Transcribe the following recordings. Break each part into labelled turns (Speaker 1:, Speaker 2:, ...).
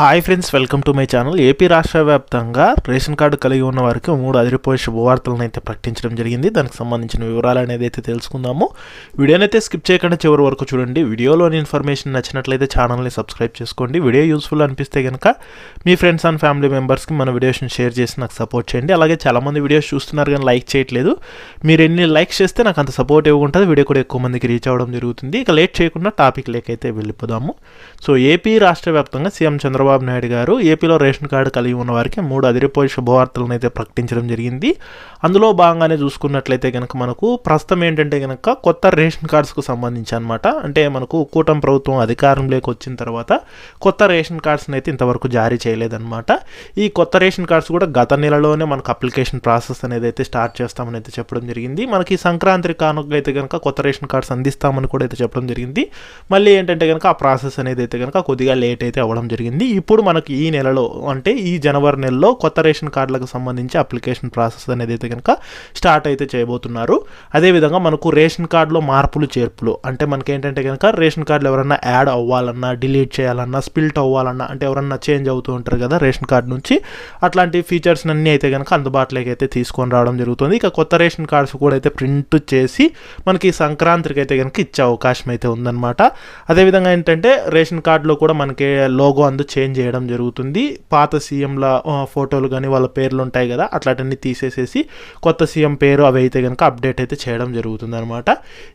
Speaker 1: Hi friends welcome to my channel AP రాష్ట్ర వ్యాప్తంగా ration card కలిగి ఉన్న వారికి మూడు అదిరిపోయే శుభవార్తలను అయితే ప్రకటించడం జరిగింది. దానికి సంబంధించిన వివరాలు అనేది అయితే తెలుసుకుందాము. వీడియోనైతే స్కిప్ చేయకుండా చివరి వరకు చూడండి. వీడియోలోని ఇన్ఫర్మేషన్ నచ్చినట్లయితే ఛానల్ని సబ్స్క్రైబ్ చేసుకోండి. వీడియో యూస్ఫుల్ అనిపిస్తే కనుక మీ ఫ్రెండ్స్ అండ్ ఫ్యామిలీ మెంబర్స్కి మన వీడియోస్ని షేర్ చేసి నాకు సపోర్ట్ చేయండి. అలాగే చాలామంది వీడియోస్ చూస్తున్నారు కానీ లైక్ చేయట్లేదు. మీరు ఎన్ని లైక్స్ చేస్తే నాకు అంత సపోర్ట్ ఇవ్వకుంటుంది వీడియో కూడా ఎక్కువ మందికి రీచ్ అవ్వడం జరుగుతుంది. ఇక లేట్ చేయకుండా టాపిక్ లేకైతే వెళ్ళిపోదాము. సో ఏపీ రాష్ట్ర వ్యాప్తంగా సీఎం చంద్రబాబు నాయుడు గారు ఏపీలో రేషన్ కార్డు కలిగి ఉన్న వారికి మూడు అదిరిపోయే శుభవార్తలను అయితే ప్రకటించడం జరిగింది. అందులో భాగంగానే చూసుకున్నట్లయితే కనుక మనకు ప్రస్తుతం ఏంటంటే కనుక కొత్త రేషన్ కార్డ్స్కు సంబంధించి అనమాట అంటే మనకు కూటమి ప్రభుత్వం అధికారంలోకి వచ్చిన తర్వాత కొత్త రేషన్ కార్డ్స్ని అయితే ఇంతవరకు జారీ చేయలేదన్నమాట. ఈ కొత్త రేషన్ కార్డ్స్ కూడా గత నెలలోనే మనకు అప్లికేషన్ ప్రాసెస్ అనేది అయితే స్టార్ట్ చేస్తామని అయితే చెప్పడం జరిగింది. మనకి సంక్రాంతి కానుక అయితే కనుక కొత్త రేషన్ కార్డ్స్ అందిస్తామని కూడా అయితే చెప్పడం జరిగింది. మళ్ళీ ఏంటంటే కనుక ఆ ప్రాసెస్ అనేది అయితే కనుక కొద్దిగా లేట్ అయితే అవ్వడం జరిగింది. ఇప్పుడు మనకి ఈ నెలలో అంటే ఈ జనవరి నెలలో కొత్త రేషన్ కార్డులకు సంబంధించి అప్లికేషన్ ప్రాసెస్ అనేది అయితే కనుక స్టార్ట్ అయితే చేయబోతున్నారు. అదేవిధంగా మనకు రేషన్ కార్డులో మార్పులు చేర్పులు అంటే మనకి ఏంటంటే కనుక రేషన్ కార్డులు ఎవరన్నా యాడ్ అవ్వాలన్నా డిలీట్ చేయాలన్నా స్పిల్ట్ అవ్వాలన్నా అంటే ఎవరన్నా చేంజ్ అవుతూ ఉంటారు కదా రేషన్ కార్డు నుంచి అట్లాంటి ఫీచర్స్ అన్నీ అయితే కనుక అందుబాటులోకి అయితే తీసుకొని రావడం జరుగుతుంది. ఇక కొత్త రేషన్ కార్డ్స్ కూడా అయితే ప్రింట్ చేసి మనకి సంక్రాంతికి అయితే కనుక ఇచ్చే అవకాశం అయితే ఉందన్నమాట. అదేవిధంగా ఏంటంటే రేషన్ కార్డులో కూడా మనకి లోగో అందు చేంజ్ చేయడం జరుగుతుంది. పాత సీఎంల ఫోటోలు కానీ వాళ్ళ పేర్లు ఉంటాయి కదా అట్లాంటివన్నీ తీసేసేసి కొత్త సీఎం పేరు అవి అయితే కనుక అప్డేట్ అయితే చేయడం జరుగుతుంది అనమాట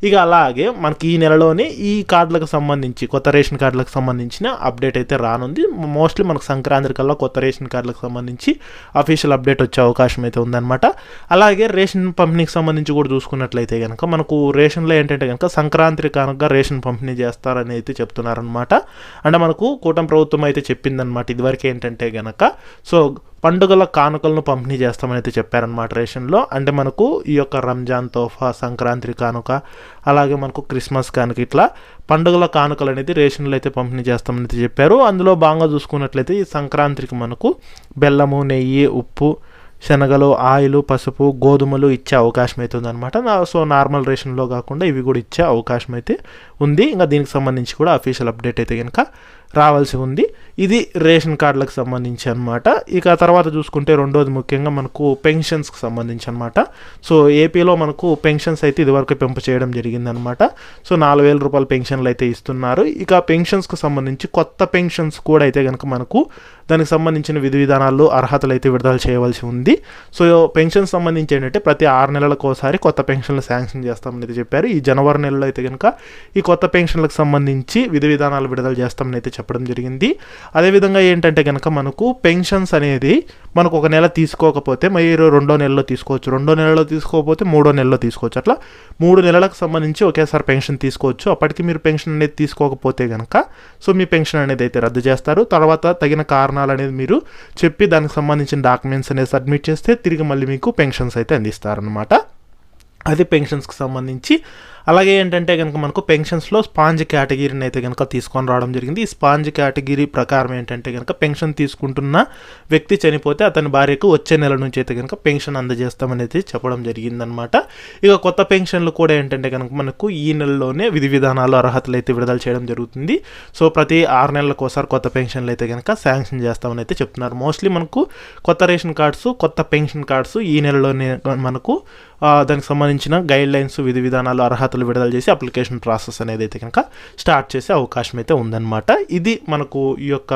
Speaker 1: ఇక అలాగే మనకి ఈ నెలలోనే ఈ కార్డులకు సంబంధించి కొత్త రేషన్ కార్డులకు సంబంధించిన అప్డేట్ అయితే రానుంది. మోస్ట్లీ మనకు సంక్రాంతి కల్లా కొత్త రేషన్ కార్డులకు సంబంధించి అఫీషియల్ అప్డేట్ వచ్చే అవకాశం అయితే ఉందన్నమాట. అలాగే రేషన్ పంపిణీకి సంబంధించి కూడా చూసుకున్నట్లయితే కనుక మనకు రేషన్లో ఏంటంటే కనుక సంక్రాంతి కనుక రేషన్ పంపిణీ చేస్తారని అయితే చెప్తున్నారనమాట అంటే మనకు కూటమి ప్రభుత్వం అయితే చెప్పిందనమాట ఇదివరకు ఏంటంటే గనక సో పండుగల కానుకలను పంపిణీ చేస్తామని అయితే చెప్పారనమాట రేషన్లో. అంటే మనకు ఈ యొక్క రంజాన్ తోఫా సంక్రాంతి కానుక అలాగే మనకు క్రిస్మస్ కానుక ఇట్లా పండుగల కానుకలు అనేది రేషన్లో అయితే పంపిణీ చేస్తామని అయితే చెప్పారు. అందులో బాగా చూసుకున్నట్లయితే ఈ సంక్రాంతికి మనకు బెల్లము నెయ్యి ఉప్పు శనగలు ఆయిలు పసుపు గోధుమలు ఇచ్చే అవకాశం అయితే ఉందన్నమాట. సో నార్మల్ రేషన్లో కాకుండా ఇవి కూడా ఇచ్చే అవకాశం అయితే ఉంది. ఇంకా దీనికి సంబంధించి కూడా అఫీషియల్ అప్డేట్ అయితే కనుక రావాల్సి ఉంది. ఇది రేషన్ కార్డులకు సంబంధించి అనమాట ఇక తర్వాత చూసుకుంటే రెండోది ముఖ్యంగా మనకు పెన్షన్స్కి సంబంధించి అనమాట సో ఏపీలో మనకు పెన్షన్స్ అయితే ఇదివరకు పెంపు చేయడం జరిగిందనమాట సో నాలుగు వేల రూపాయల పెన్షన్లు అయితే ఇస్తున్నారు. ఇక పెన్షన్స్కి సంబంధించి కొత్త పెన్షన్స్ కూడా అయితే కనుక మనకు దానికి సంబంధించిన విధి విధానాలు అర్హతలు అయితే విడుదల చేయవలసి ఉంది. సో పెన్షన్ సంబంధించి ఏంటంటే ప్రతి ఆరు నెలలకు ఒకసారి కొత్త పెన్షన్లు శాంక్షన్ చేస్తామని అయితే చెప్పారు. ఈ జనవరి నెలలో అయితే కనుక ఈ కొత్త పెన్షన్లకు సంబంధించి విధి విధానాలు విడుదల చేస్తామని అయితే చెప్పడం జరిగింది. అదేవిధంగా ఏంటంటే కనుక మనకు పెన్షన్స్ అనేది మనకు ఒక నెల తీసుకోకపోతే మీరు రెండో నెలలో తీసుకోవచ్చు రెండో నెలలో తీసుకోకపోతే మూడో నెలలో తీసుకోవచ్చు. అట్లా మూడు నెలలకు సంబంధించి ఒకేసారి పెన్షన్ తీసుకోవచ్చు. అప్పటికి మీరు పెన్షన్ అనేది తీసుకోకపోతే కనుక సో మీ పెన్షన్ అనేది అయితే రద్దు చేస్తారు. తర్వాత తగిన కారణాలు అనేది మీరు చెప్పి దానికి సంబంధించిన డాక్యుమెంట్స్ అనేది సబ్మిట్ చేస్తే తిరిగి మళ్ళీ మీకు పెన్షన్స్ అయితే అందిస్తారనమాట అది పెన్షన్స్కి సంబంధించి అలాగే ఏంటంటే కనుక మనకు పెన్షన్స్లో స్పాంజ్ కేటగిరీని అయితే కనుక తీసుకొని రావడం జరిగింది. ఈ స్పాంజ్ కేటగిరీ ప్రకారం ఏంటంటే కనుక పెన్షన్ తీసుకుంటున్న వ్యక్తి చనిపోతే అతని భార్యకు వచ్చే నెల నుంచి అయితే కనుక పెన్షన్ అందజేస్తామనేది చెప్పడం జరిగిందనమాట. ఇక కొత్త పెన్షన్లు కూడా ఏంటంటే కనుక మనకు ఈ నెలలోనే విధి విధానాలు అర్హతలు అయితే విడుదల చేయడం జరుగుతుంది. సో ప్రతి ఆరు నెలలకు ఒకసారి కొత్త పెన్షన్లు అయితే కనుక శాంక్షన్ చేస్తామని అయితే చెప్తున్నారు. మోస్ట్లీ మనకు కొత్త రేషన్ కార్డ్స్ కొత్త పెన్షన్ కార్డ్స్ ఈ నెలలోనే మనకు దానికి సంబంధించిన గైడ్ లైన్స్ విధి విధానాలు అర్హత అర్హతలు విడుదల చేసి అప్లికేషన్ ప్రాసెస్ అనేది అయితే కనుక స్టార్ట్ చేసే అవకాశం అయితే ఉందన్నమాట. ఇది మనకు ఈ యొక్క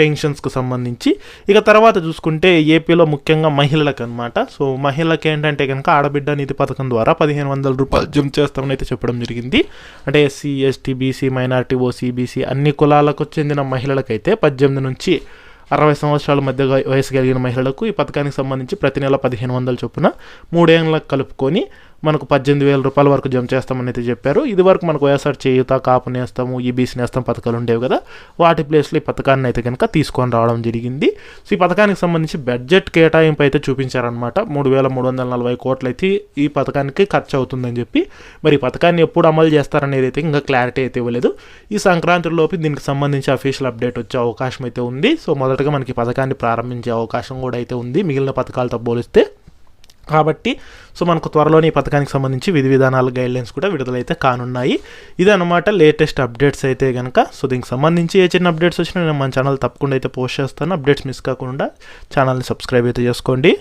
Speaker 1: పెన్షన్స్కు సంబంధించి. ఇక తర్వాత చూసుకుంటే ఏపీలో ముఖ్యంగా మహిళలకు అనమాట సో మహిళలకు ఏంటంటే కనుక ఆడబిడ్డ నిధి పథకం ద్వారా పదిహేను వందల రూపాయలు జమ చేస్తామని అయితే చెప్పడం జరిగింది. అంటే SC ST BC minority OC BC అన్ని కులాలకు చెందిన మహిళలకైతే పద్దెనిమిది నుంచి అరవై సంవత్సరాల మధ్య వయసు కలిగిన మహిళలకు ఈ పథకానికి సంబంధించి ప్రతి నెల పదిహేను వందల చొప్పున మూడేళ్ళకు కలుపుకొని మనకు పద్దెనిమిది వేల రూపాయల వరకు జమ చేస్తామని అయితే చెప్పారు. ఇది వరకు మనకు వైఎస్ఆర్ చేయుత కాపు నేస్తాము ఈబీసీ నేస్తాం పథకాలు ఉండేవి కదా. వాటి ప్లేస్లో ఈ పథకాన్ని అయితే కనుక తీసుకొని రావడం జరిగింది. సో ఈ పథకానికి సంబంధించి బడ్జెట్ కేటాయింపు అయితే చూపించారనమాట మూడు వేల మూడు వందల నలభై కోట్లు అయితే ఈ పథకానికి ఖర్చు అవుతుందని చెప్పి. మరి ఈ పథకాన్ని ఎప్పుడు అమలు చేస్తారనేది అయితే ఇంకా క్లారిటీ అయితే ఇవ్వలేదు. ఈ సంక్రాంతిలోపు దీనికి సంబంధించి అఫీషియల్ అప్డేట్ వచ్చే అవకాశం అయితే ఉంది. సో మొదటగా మనకి ఈ పథకాన్ని ప్రారంభించే అవకాశం కూడా అయితే ఉంది. మిగిలిన పథకాలతో పోలిస్తే కాబట్టి సో మనకు త్వరలోనే ఈ పథకానికి సంబంధించి విధి విధానాల గైడ్లైన్స్ కూడా విడుదలైతే కానున్నాయి. ఇదనమాట అనమాట లేటెస్ట్ అప్డేట్స్ అయితే కనుక సో దీనికి సంబంధించి ఏ చిన్న అప్డేట్స్ వచ్చినా నేను మన ఛానల్ తప్పకుండా అయితే పోస్ట్ చేస్తాను. అప్డేట్స్ మిస్ కాకుండా ఛానల్ని సబ్స్క్రైబ్ అయితే చేసుకోండి.